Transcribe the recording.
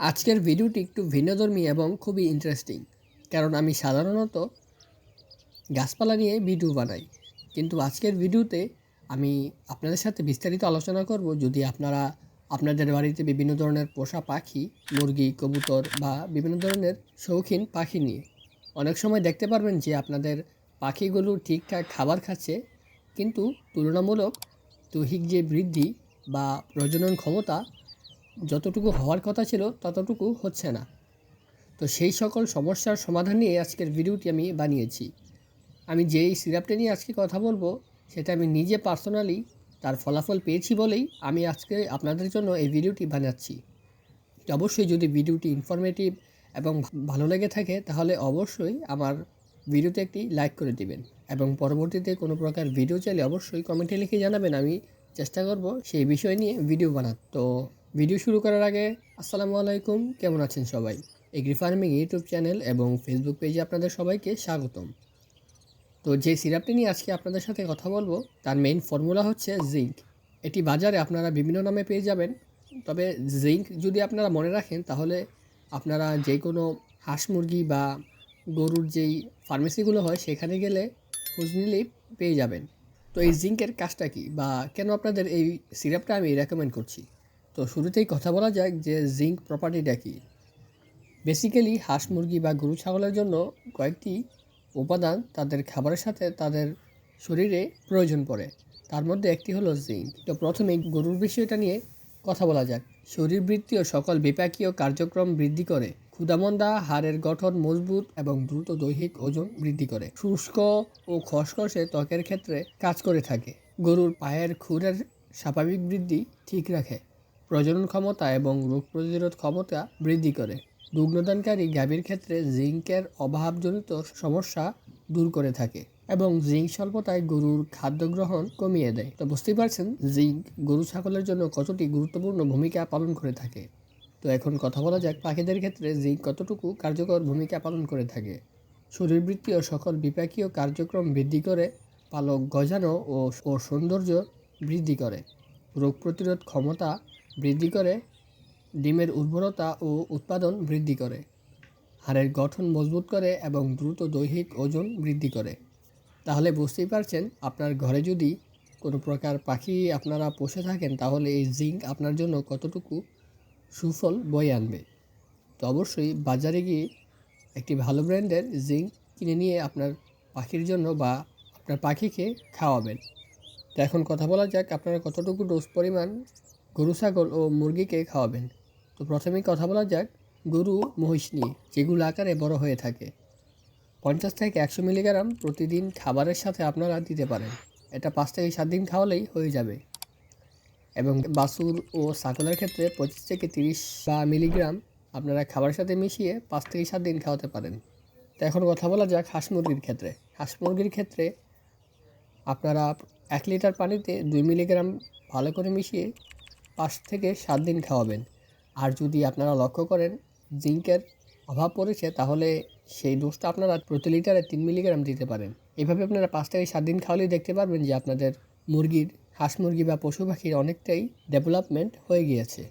আজকের ভিডিওটি একটু ভিন্নধর্মী এবং খুবই ইন্টারেস্টিং কারণ আমি সাধারণত গাছপালা নিয়ে ভিডিও বানাই। কিন্তু আজকের ভিডিওতে আমি আপনাদের সাথে বিস্তারিত আলোচনা করব যদি আপনারা আপনাদের বাড়িতে বিভিন্ন ধরনের পোষা পাখি, মুরগি, কবুতর বা বিভিন্ন ধরনের শৌখিন পাখি নিয়ে। অনেক সময় দেখতে পারবেন যে আপনাদের পাখিগুলো ঠিকঠাক খাবার খাচ্ছে, কিন্তু তুলনামূলক দৈহিক যে বৃদ্ধি বা প্রজনন ক্ষমতা যতটুকু হওয়ার কথা ছিল ততটুকু হচ্ছে না। তো সেই সকল সমস্যার সমাধান নিয়ে আজকের ভিডিওটি আমি বানিয়েছি। আমি যেই সিরাপটা নিয়ে আজকে কথা বলব, সেটা আমি নিজে পার্সোনালি তার ফলাফল পেয়েছি বলেই আমি আজকে আপনাদের জন্য এই ভিডিওটি বানাচ্ছি। অবশ্যই যদি ভিডিওটি ইনফরমেটিভ এবং ভালো লেগে থাকে, তাহলে অবশ্যই আমার ভিডিওতে একটি লাইক করে দিবেন এবং পরবর্তীতে কোনো প্রকার ভিডিও চাইলে অবশ্যই কমেন্টে লিখে জানাবেন, আমি চেষ্টা করব সেই বিষয় নিয়ে ভিডিও বানাতে তো ভিডিও শুরু করার আগে আসসালামু আলাইকুম। কেমন আছেন সবাই? এগ্রি ফার্মিং ইউটিউব চ্যানেল এবং ফেসবুক পেজে আপনাদের সবাইকে স্বাগতম। তো যে সিরাপটি নিয়ে আজকে আপনাদের সাথে কথা বলব, তার মেইন ফর্মুলা হচ্ছে জিঙ্ক এটি বাজারে আপনারা বিভিন্ন নামে পেয়ে যাবেন। তবে জিঙ্ক যদি আপনারা মনে রাখেন, তাহলে আপনারা যে কোনো হাঁস মুরগি বা গরুর যেই ফার্মেসিগুলো হয়, সেখানে গেলে খোঁজ নিলেই পেয়ে যাবেন। তো এই জিঙ্কের কাজটা কি বা কেন আপনাদের এই সিরাপটা আমি রেকমেন্ড করছি? তো শুরুতেই কথা বলা যাক যে জিঙ্ক প্রপার্টিটা কী। বেসিক্যালি হাঁস মুরগি বা গরু ছাগলের জন্য কয়েকটি উপাদান তাদের খাবারের সাথে তাদের শরীরে প্রয়োজন পড়ে। তার মধ্যে একটি হলো জিঙ্ক। তো প্রথমে গরুর বিষয়টা নিয়ে কথা বলা যাক। শরীরবৃত্তীয় সকল বিপাকীয় কার্যক্রম বৃদ্ধি করে ক্ষুদামন্দা হাড়ের গঠন মজবুত এবং দ্রুত দৈহিক ওজন বৃদ্ধি করে, শুষ্ক ও খসখসে ত্বকের ক্ষেত্রে কাজ করে থাকে। গরুর পায়ের খুরের স্বাভাবিক বৃদ্ধি ঠিক রাখে। প্রজনন ক্ষমতা এবং রোগ প্রতিরোধ ক্ষমতা বৃদ্ধি করে। দুগ্নদানকারী গাভীর ক্ষেত্রে জিঙ্কের অভাবজনিত সমস্যা দূর করে থাকে এবং জিঙ্ক স্বল্পতায় গরুর খাদ্য গ্রহণ কমিয়ে দেয়। তো বুঝতেই পারছেন জিঙ্ক গরু ছাগলের জন্য কতটি গুরুত্বপূর্ণ ভূমিকা পালন করে থাকে। তো এখন কথা বলা যাক পাখিদের ক্ষেত্রে জিঙ্ক কতটুকু কার্যকর ভূমিকা পালন করে থাকে। শরীরবৃত্তীয় সকল বিপাকীয় কার্যক্রম বৃদ্ধি করে, পালক গজানো ও ও সৌন্দর্য বৃদ্ধি করে। রোগ প্রতিরোধ ক্ষমতা বৃদ্ধি করে, ডিমের উর্বরতা ও উৎপাদন বৃদ্ধি করে, হাড়ের গঠন মজবুত করে এবং দ্রুত দৈহিক ওজন বৃদ্ধি করে। তাহলে বুঝতেই পারছেন, আপনার ঘরে যদি কোনো প্রকার পাখি আপনারা পোষে থাকেন, তাহলে এই জিঙ্ক আপনার জন্য কতটুকু সুফল বয়ে আনবে? তো অবশ্যই বাজারে গিয়ে একটি ভালো ব্র্যান্ডের জিঙ্ক কিনে নিয়ে আপনার পাখির জন্য বা আপনার পাখিকে খাওয়াবেন। তো এখন কথা বলা যাক আপনারা কতটুকু ডোজ পরিমাণ গরু, ছাগল ও মুরগিকে খাওয়াবেন। তো প্রথমেই কথা বলা যাক গরু, মহিষ নিয়ে, যেগুলো আকারে বড় হয়ে থাকে। পঞ্চাশ থেকে একশো মিলিগ্রাম প্রতিদিন খাবারের সাথে আপনারা দিতে পারেন। এটা পাঁচ থেকে সাত দিন খাওয়ালেই হয়ে যাবে। এবং বাসুর ও ছাগলের ক্ষেত্রে পঁচিশ থেকে তিরিশ বা মিলিগ্রাম আপনারা খাবারের সাথে মিশিয়ে পাঁচ থেকে সাত দিন খাওয়াতে পারেন। তো এখন কথা বলা যাক হাঁস মুরগির ক্ষেত্রে। হাঁস মুরগির ক্ষেত্রে আপনারা এক লিটার পানিতে দুই মিলিগ্রাম ভালো করে মিশিয়ে পাঁচ থেকে সাত দিন খাওয়াবেন। আর যদি আপনারা লক্ষ্য করেন, জিঙ্কের অভাব পড়েছে, তাহলে সেই ডোজটা আপনারা প্রতি লিটারে তিন মিলিগ্রাম দিতে পারেন। এভাবে আপনারা পাঁচ থেকে সাত দিন খাওয়ালেই দেখতে পারবেন যে আপনাদের মুরগির, হাঁস মুরগি বা পশু পাখির অনেকটাই ডেভেলপমেন্ট হয়ে গিয়েছে।